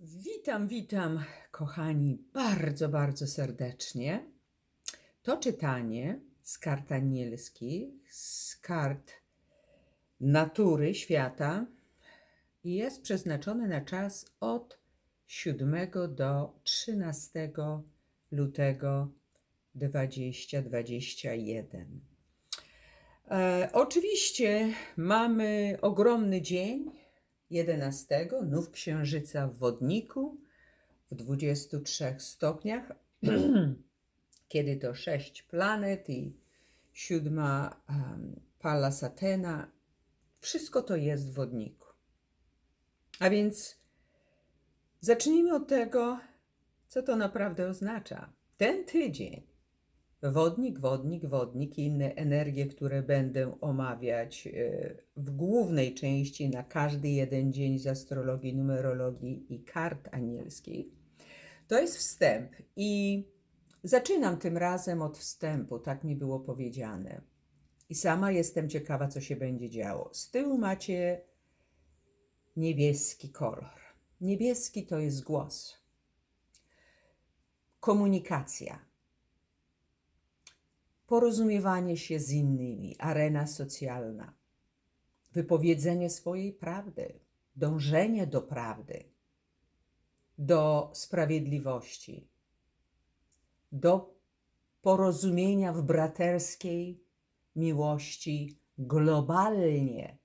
Witam, witam, kochani, bardzo, bardzo serdecznie. To czytanie z kart anielskich, z kart natury, świata jest przeznaczone na czas od 7 do 13 lutego 2021. E, oczywiście mamy ogromny dzień 11 nów księżyca w wodniku w 23 stopniach, kiedy to 6 planet i siódma um, pala Satena. Wszystko to jest w wodniku. A więc zacznijmy od tego, co to naprawdę oznacza. Ten tydzień Wodnik, wodnik, wodnik i inne energie, które będę omawiać e, w głównej części na każdy jeden dzień z astrologii, numerologii i kart anielskich. To jest wstęp i zaczynam tym razem od wstępu, tak mi było powiedziane. I sama jestem ciekawa, co się będzie działo. Z tyłu macie niebieski kolor. Niebieski to jest głos, komunikacja porozumiewanie się z innymi, arena socjalna, wypowiedzenie swojej prawdy, dążenie do prawdy, do sprawiedliwości, do porozumienia w braterskiej miłości globalnie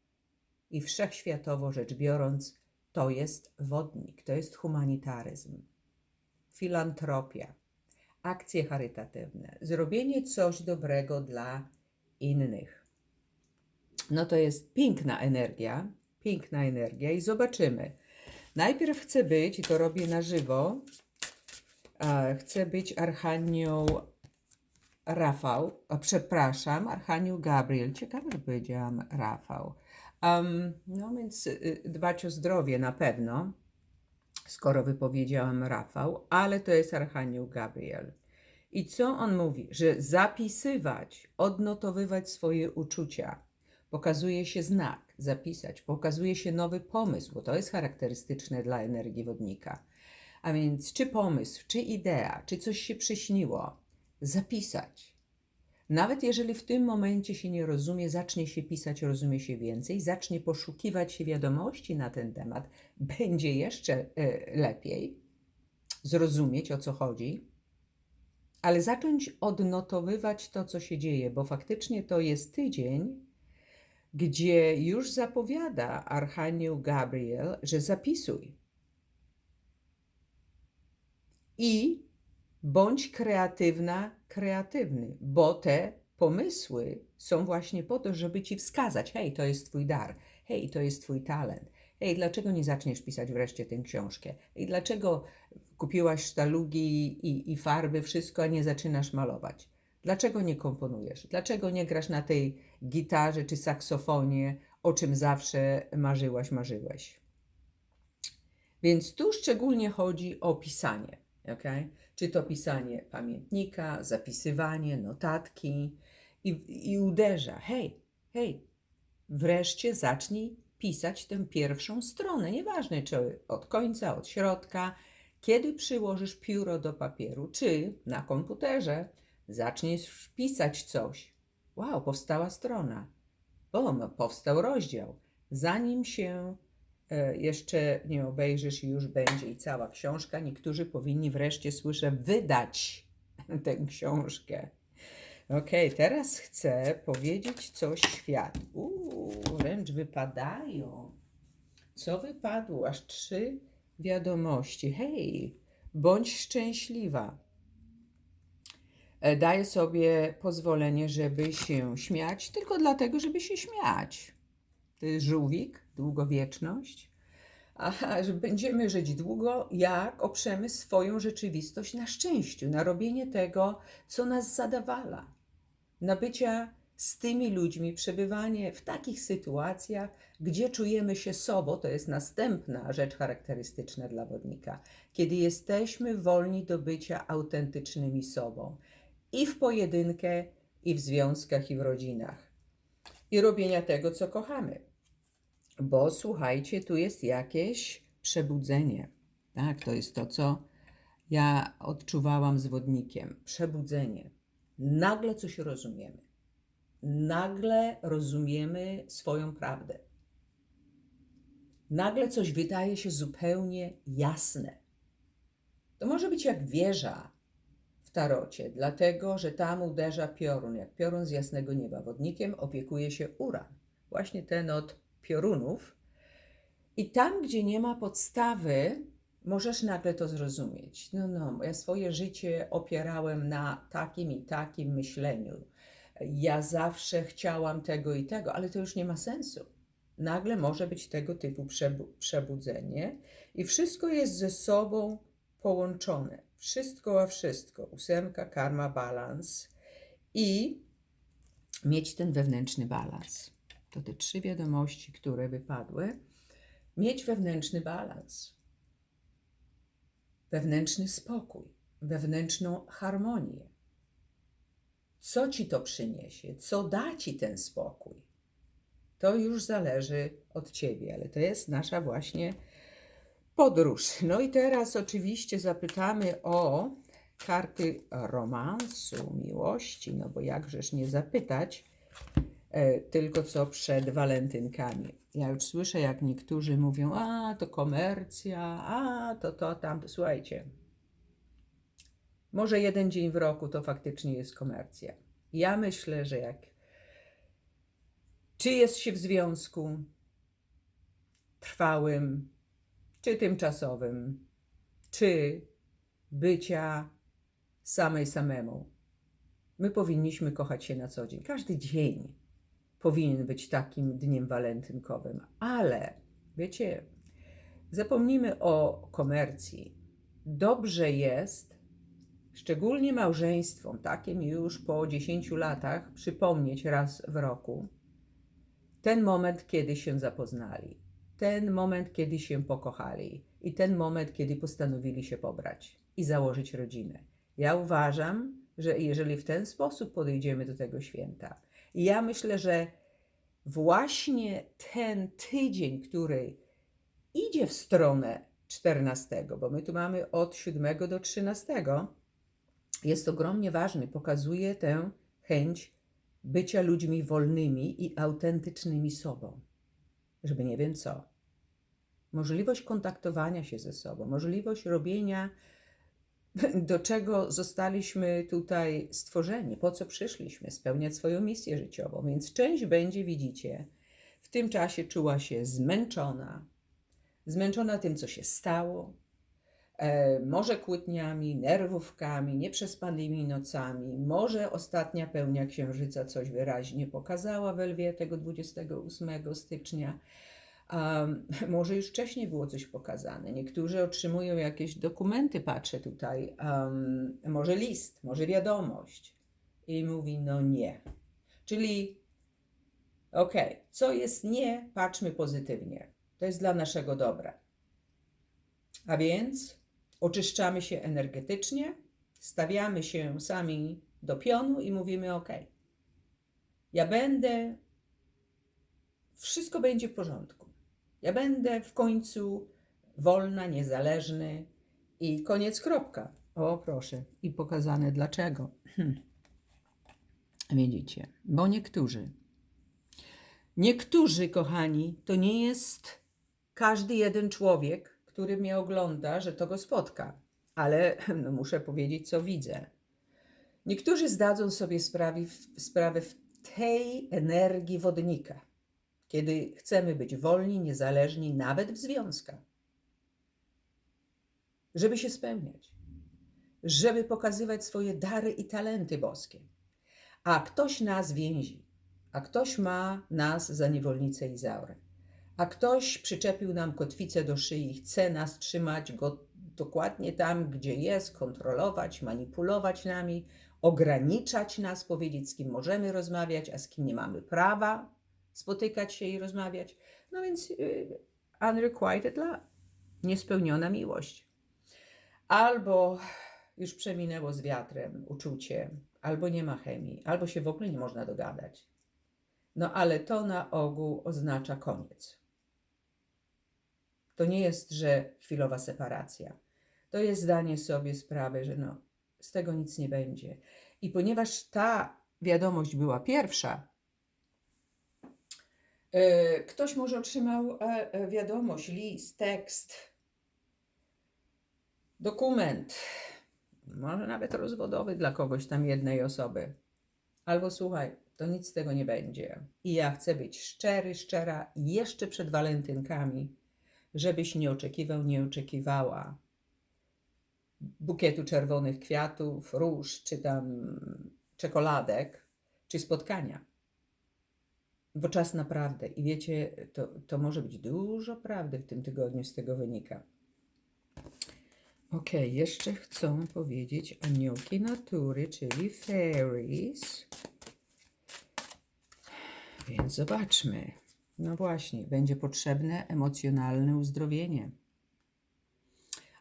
i wszechświatowo rzecz biorąc, to jest wodnik, to jest humanitaryzm, filantropia akcje charytatywne, zrobienie coś dobrego dla innych. No to jest piękna energia, piękna energia i zobaczymy. Najpierw chcę być, i to robię na żywo, chcę być Archanioł Rafał, a przepraszam, Archanioł Gabriel. Ciekawe, że powiedziałam Rafał. Um, no więc y, dbać o zdrowie na pewno skoro wypowiedziałam Rafał, ale to jest Archanioł Gabriel. I co on mówi? Że zapisywać, odnotowywać swoje uczucia. Pokazuje się znak, zapisać, pokazuje się nowy pomysł, bo to jest charakterystyczne dla energii wodnika. A więc czy pomysł, czy idea, czy coś się przyśniło, zapisać. Nawet jeżeli w tym momencie się nie rozumie, zacznie się pisać, rozumie się więcej, zacznie poszukiwać się wiadomości na ten temat, będzie jeszcze y, lepiej zrozumieć o co chodzi, ale zacząć odnotowywać to, co się dzieje, bo faktycznie to jest tydzień, gdzie już zapowiada Archanioł Gabriel, że zapisuj. I bądź kreatywna, kreatywny, bo te pomysły są właśnie po to, żeby ci wskazać: hej, to jest twój dar, hej, to jest twój talent, hej, dlaczego nie zaczniesz pisać wreszcie tę książkę? Hej, dlaczego kupiłaś sztalugi i, i farby, wszystko, a nie zaczynasz malować? Dlaczego nie komponujesz? Dlaczego nie grasz na tej gitarze czy saksofonie, o czym zawsze marzyłaś, marzyłeś? Więc tu szczególnie chodzi o pisanie. Okay? Czy to pisanie pamiętnika, zapisywanie, notatki i, i uderza. Hej, hej, wreszcie zacznij pisać tę pierwszą stronę. Nieważne, czy od końca, od środka. Kiedy przyłożysz pióro do papieru, czy na komputerze zaczniesz pisać coś. Wow, powstała strona. Bom, powstał rozdział. Zanim się jeszcze nie obejrzysz i już będzie i cała książka, niektórzy powinni wreszcie, słyszę, wydać tę książkę. Ok, teraz chcę powiedzieć coś światu. Uuu, wręcz wypadają. Co wypadło? Aż trzy wiadomości. Hej, bądź szczęśliwa. E, daję sobie pozwolenie, żeby się śmiać, tylko dlatego, żeby się śmiać. Jest żółwik, długowieczność. Aha, że będziemy żyć długo, jak oprzemy swoją rzeczywistość na szczęściu, na robienie tego, co nas zadawala, na bycia z tymi ludźmi, przebywanie w takich sytuacjach, gdzie czujemy się sobą, to jest następna rzecz charakterystyczna dla wodnika, kiedy jesteśmy wolni do bycia autentycznymi sobą i w pojedynkę, i w związkach, i w rodzinach, i robienia tego, co kochamy. Bo słuchajcie, tu jest jakieś przebudzenie. Tak, to jest to, co ja odczuwałam z wodnikiem. Przebudzenie. Nagle coś rozumiemy. Nagle rozumiemy swoją prawdę. Nagle coś wydaje się zupełnie jasne. To może być jak wieża w tarocie, dlatego że tam uderza piorun, jak piorun z jasnego nieba. Wodnikiem opiekuje się uran, właśnie ten od piorunów. I tam, gdzie nie ma podstawy, możesz nagle to zrozumieć. No, no, ja swoje życie opierałem na takim i takim myśleniu. Ja zawsze chciałam tego i tego, ale to już nie ma sensu. Nagle może być tego typu przebu- przebudzenie i wszystko jest ze sobą połączone. Wszystko a wszystko. Ósemka, karma, balans i mieć ten wewnętrzny balans. To te trzy wiadomości, które wypadły. Mieć wewnętrzny balans, wewnętrzny spokój, wewnętrzną harmonię. Co ci to przyniesie? Co da ci ten spokój? To już zależy od ciebie, ale to jest nasza właśnie podróż. No i teraz oczywiście zapytamy o karty romansu, miłości, no bo jakżeż nie zapytać, tylko co przed walentynkami. Ja już słyszę, jak niektórzy mówią, a to komercja, a to to tam. Słuchajcie, może jeden dzień w roku to faktycznie jest komercja. Ja myślę, że jak czy jest się w związku trwałym, czy tymczasowym, czy bycia samej samemu. My powinniśmy kochać się na co dzień. Każdy dzień powinien być takim dniem walentynkowym, ale wiecie, zapomnijmy o komercji. Dobrze jest, szczególnie małżeństwom, takim już po 10 latach, przypomnieć raz w roku ten moment, kiedy się zapoznali, ten moment, kiedy się pokochali i ten moment, kiedy postanowili się pobrać i założyć rodzinę. Ja uważam, że jeżeli w ten sposób podejdziemy do tego święta, i ja myślę, że właśnie ten tydzień, który idzie w stronę 14, bo my tu mamy od 7 do 13, jest ogromnie ważny, pokazuje tę chęć bycia ludźmi wolnymi i autentycznymi sobą. Żeby nie wiem co. Możliwość kontaktowania się ze sobą, możliwość robienia, do czego zostaliśmy tutaj stworzeni, po co przyszliśmy, spełniać swoją misję życiową. Więc część będzie, widzicie, w tym czasie czuła się zmęczona, zmęczona tym, co się stało, e, może kłótniami, nerwówkami, nieprzespanymi nocami, może ostatnia pełnia księżyca coś wyraźnie pokazała w Lwie tego 28 stycznia. Um, może już wcześniej było coś pokazane. Niektórzy otrzymują jakieś dokumenty, patrzę tutaj, um, może list, może wiadomość. I mówi, no nie. Czyli, okej, okay, co jest nie, patrzmy pozytywnie. To jest dla naszego dobra. A więc oczyszczamy się energetycznie, stawiamy się sami do pionu i mówimy: OK, ja będę, wszystko będzie w porządku. Ja będę w końcu wolna, niezależny i koniec, kropka. O, proszę, i pokazane dlaczego. Widzicie, bo niektórzy, niektórzy, kochani, to nie jest każdy jeden człowiek, który mnie ogląda, że to go spotka. Ale no, muszę powiedzieć, co widzę. Niektórzy zdadzą sobie sprawę w tej energii wodnika, kiedy chcemy być wolni, niezależni, nawet w związkach, żeby się spełniać, żeby pokazywać swoje dary i talenty boskie. A ktoś nas więzi, a ktoś ma nas za niewolnicę Izaurę a ktoś przyczepił nam kotwicę do szyi i chce nas trzymać go dokładnie tam, gdzie jest, kontrolować, manipulować nami, ograniczać nas, powiedzieć, z kim możemy rozmawiać, a z kim nie mamy prawa spotykać się i rozmawiać. No więc yy, unrequited love, niespełniona miłość. Albo już przeminęło z wiatrem uczucie, albo nie ma chemii, albo się w ogóle nie można dogadać. No ale to na ogół oznacza koniec To nie jest, że chwilowa separacja. To jest zdanie sobie sprawy, że no, z tego nic nie będzie. I ponieważ ta wiadomość była pierwsza, ktoś może otrzymał e, e, wiadomość, list, tekst, dokument, może nawet rozwodowy dla kogoś tam jednej osoby. Albo słuchaj, to nic z tego nie będzie. I ja chcę być szczery, szczera jeszcze przed walentynkami, żebyś nie oczekiwał, nie oczekiwała bukietu czerwonych kwiatów, róż, czy tam czekoladek, czy spotkania. Bo czas naprawdę, i wiecie, to, to może być dużo prawdy w tym tygodniu z tego wynika. Ok, jeszcze chcą powiedzieć aniołki natury, czyli fairies. Więc zobaczmy. No właśnie, będzie potrzebne emocjonalne uzdrowienie.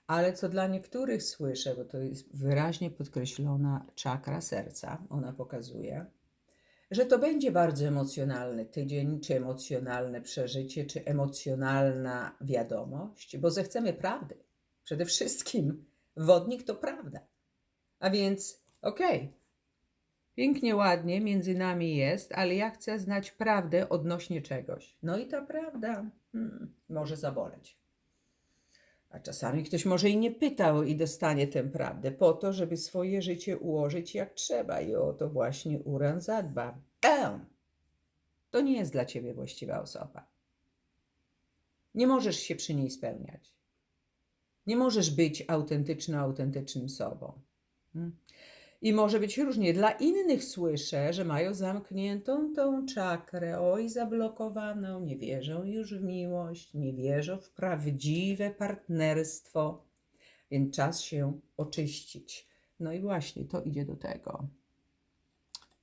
Ale co dla niektórych słyszę, bo to jest wyraźnie podkreślona czakra serca, ona pokazuje, że to będzie bardzo emocjonalny tydzień, czy emocjonalne przeżycie, czy emocjonalna wiadomość, bo zechcemy prawdy. Przede wszystkim wodnik to prawda. A więc okej, okay, pięknie, ładnie między nami jest, ale ja chcę znać prawdę odnośnie czegoś. No i ta prawda hmm, może zaboleć. A czasami ktoś może i nie pytał i dostanie tę prawdę po to, żeby swoje życie ułożyć jak trzeba i o to właśnie Uran zadba. Bam! To nie jest dla ciebie właściwa osoba. Nie możesz się przy niej spełniać. Nie możesz być autentyczno autentycznym sobą. Hmm? I może być różnie. Dla innych słyszę, że mają zamkniętą tą czakrę, oj, zablokowaną, nie wierzą już w miłość, nie wierzą w prawdziwe partnerstwo, więc czas się oczyścić. No i właśnie to idzie do tego.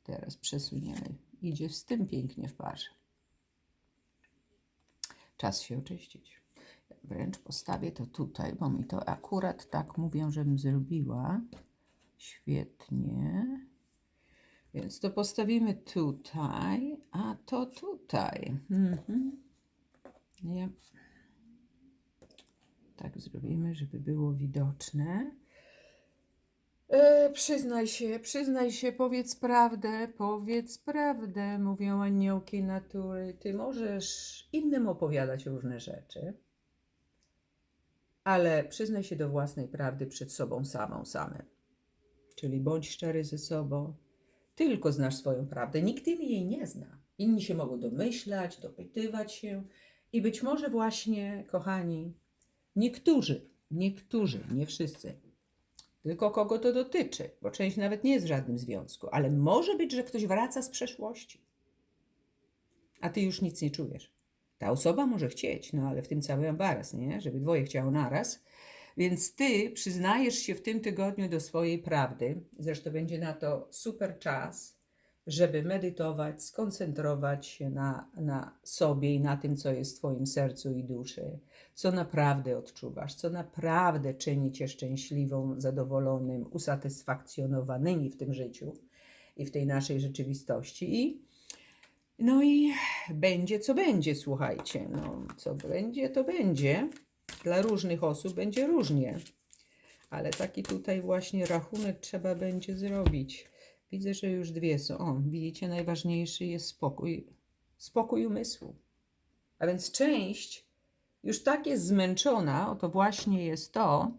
Teraz przesuniemy. Idzie z tym pięknie w parze. Czas się oczyścić. Wręcz postawię to tutaj, bo mi to akurat tak mówią, żebym zrobiła. Świetnie. Więc to postawimy tutaj, a to tutaj. Mhm. Nie. Tak zrobimy, żeby było widoczne. E, przyznaj się, przyznaj się, powiedz prawdę, powiedz prawdę, mówią aniołki natury. Ty możesz innym opowiadać różne rzeczy, ale przyznaj się do własnej prawdy przed sobą samą, samym. Czyli bądź szczery ze sobą. Tylko znasz swoją prawdę. Nikt inny jej nie zna. Inni się mogą domyślać, dopytywać się. I być może właśnie, kochani, niektórzy, niektórzy, nie wszyscy, tylko kogo to dotyczy, bo część nawet nie jest w żadnym związku, ale może być, że ktoś wraca z przeszłości, a ty już nic nie czujesz. Ta osoba może chcieć, no ale w tym cały ambaras, nie? Żeby dwoje chciało naraz, więc ty przyznajesz się w tym tygodniu do swojej prawdy. Zresztą będzie na to super czas, żeby medytować, skoncentrować się na, na sobie i na tym, co jest w Twoim sercu i duszy, co naprawdę odczuwasz, co naprawdę czyni Cię szczęśliwą, zadowolonym, usatysfakcjonowanymi w tym życiu i w tej naszej rzeczywistości. I no i będzie co będzie, słuchajcie. No, co będzie, to będzie. Dla różnych osób będzie różnie. Ale taki tutaj właśnie rachunek trzeba będzie zrobić. Widzę, że już dwie są. O, widzicie, najważniejszy jest spokój. Spokój umysłu. A więc część już tak jest zmęczona, oto właśnie jest to,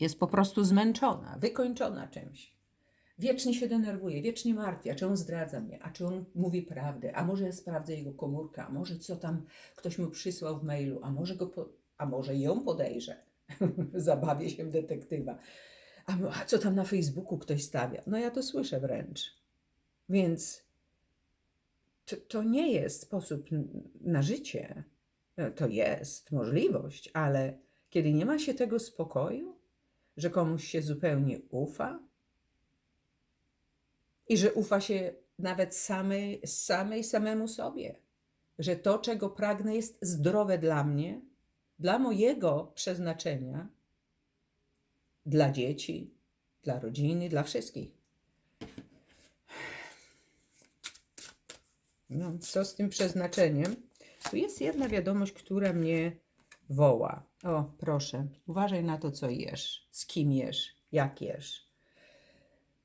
jest po prostu zmęczona, wykończona czymś. Wiecznie się denerwuje, wiecznie martwi, a czy on zdradza mnie, a czy on mówi prawdę, a może ja sprawdzę jego komórkę, a może co tam ktoś mu przysłał w mailu, a może, go po, a może ją podejrzę, zabawię się detektywa, a, a co tam na Facebooku ktoś stawia. No ja to słyszę wręcz. Więc to, to nie jest sposób na życie. To jest możliwość, ale kiedy nie ma się tego spokoju, że komuś się zupełnie ufa, i że ufa się nawet samej, samej samemu sobie, że to, czego pragnę, jest zdrowe dla mnie, dla mojego przeznaczenia, dla dzieci, dla rodziny, dla wszystkich. No, co z tym przeznaczeniem? Tu jest jedna wiadomość, która mnie woła. O, proszę, uważaj na to, co jesz, z kim jesz, jak jesz.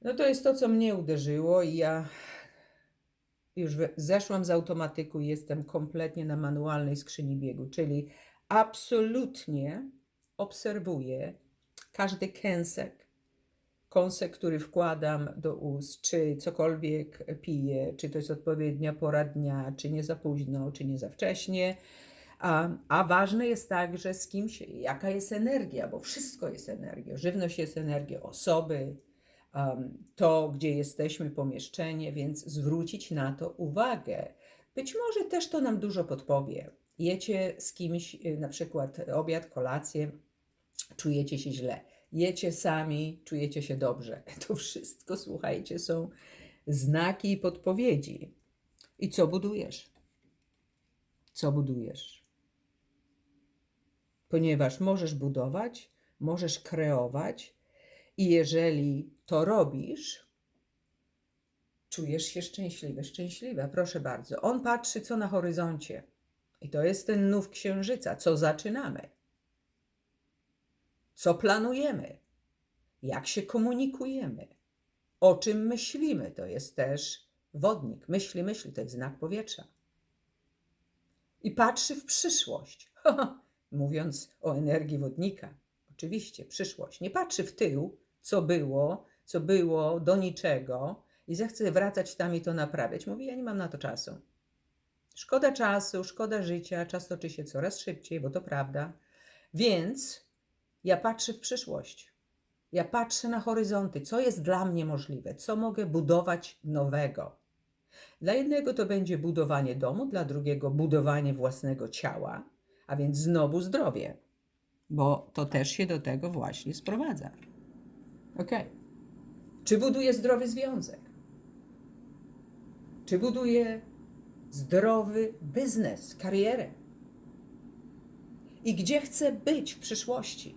No to jest to, co mnie uderzyło i ja już zeszłam z automatyku i jestem kompletnie na manualnej skrzyni biegu, czyli absolutnie obserwuję każdy kęsek, kąsek, który wkładam do ust, czy cokolwiek piję, czy to jest odpowiednia pora dnia, czy nie za późno, czy nie za wcześnie. A, a ważne jest także z kim się, jaka jest energia, bo wszystko jest energią. Żywność jest energią, osoby, to, gdzie jesteśmy, pomieszczenie, więc zwrócić na to uwagę. Być może też to nam dużo podpowie. Jecie z kimś, y, na przykład obiad, kolację, czujecie się źle. Jecie sami, czujecie się dobrze. To wszystko, słuchajcie, są znaki i podpowiedzi. I co budujesz? Co budujesz? Ponieważ możesz budować, możesz kreować, i jeżeli to robisz, czujesz się szczęśliwy, szczęśliwa. Proszę bardzo. On patrzy, co na horyzoncie. I to jest ten nów księżyca. Co zaczynamy? Co planujemy? Jak się komunikujemy? O czym myślimy? To jest też wodnik. Myśli, myśli, to jest znak powietrza. I patrzy w przyszłość. Mówiąc o energii wodnika. Oczywiście, przyszłość. Nie patrzy w tył, co było, co było do niczego i zechce wracać tam i to naprawiać. Mówi, ja nie mam na to czasu. Szkoda czasu, szkoda życia, czas toczy się coraz szybciej, bo to prawda. Więc ja patrzę w przyszłość. Ja patrzę na horyzonty, co jest dla mnie możliwe, co mogę budować nowego. Dla jednego to będzie budowanie domu, dla drugiego budowanie własnego ciała, a więc znowu zdrowie, bo to też się do tego właśnie sprowadza. Ok. Czy buduję zdrowy związek? Czy buduję zdrowy biznes, karierę? I gdzie chcę być w przyszłości?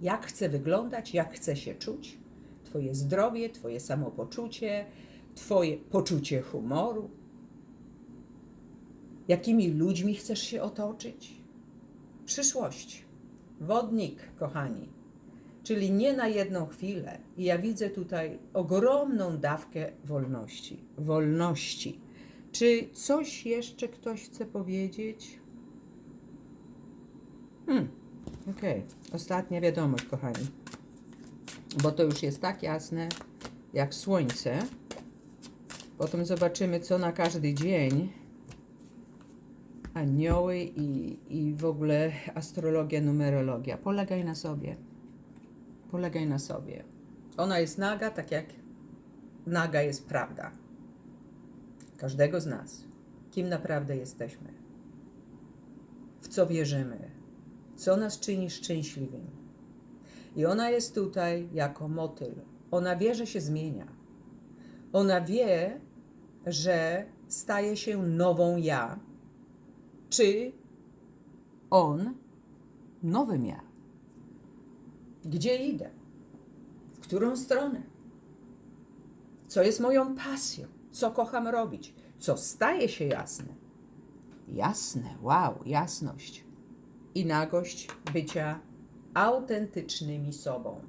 Jak chcę wyglądać, jak chcę się czuć? Twoje zdrowie, Twoje samopoczucie, Twoje poczucie humoru. Jakimi ludźmi chcesz się otoczyć? Przyszłość. Wodnik, kochani. Czyli nie na jedną chwilę. I ja widzę tutaj ogromną dawkę wolności. Wolności. Czy coś jeszcze ktoś chce powiedzieć? Hmm, okej. Ostatnia wiadomość, kochani. Bo to już jest tak jasne jak słońce. Potem zobaczymy, co na każdy dzień anioły i, i w ogóle astrologia, numerologia. Polegaj na sobie. Polegaj na sobie. Ona jest naga, tak jak naga jest prawda. Każdego z nas. Kim naprawdę jesteśmy. W co wierzymy. Co nas czyni szczęśliwym. I ona jest tutaj jako motyl. Ona wie, że się zmienia. Ona wie, że staje się nową ja, czy on nowym ja. Gdzie idę? W którą stronę? Co jest moją pasją? Co kocham robić? Co staje się jasne? Jasne, wow, jasność i nagość bycia autentycznymi sobą.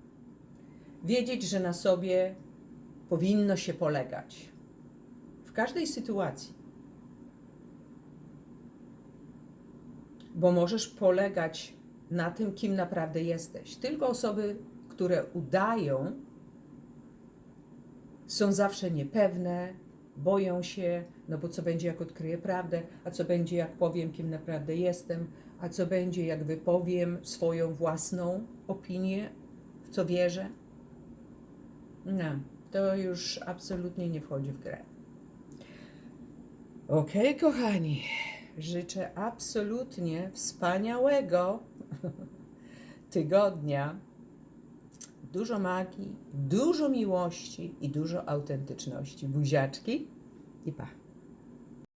Wiedzieć, że na sobie powinno się polegać w każdej sytuacji. Bo możesz polegać na tym, kim naprawdę jesteś. Tylko osoby, które udają, są zawsze niepewne, boją się, no bo co będzie, jak odkryję prawdę, a co będzie, jak powiem, kim naprawdę jestem, a co będzie, jak wypowiem swoją własną opinię, w co wierzę. No, to już absolutnie nie wchodzi w grę. Okej, kochani, życzę absolutnie wspaniałego tygodnia. Dużo magii, dużo miłości i dużo autentyczności. Buziaczki i pa.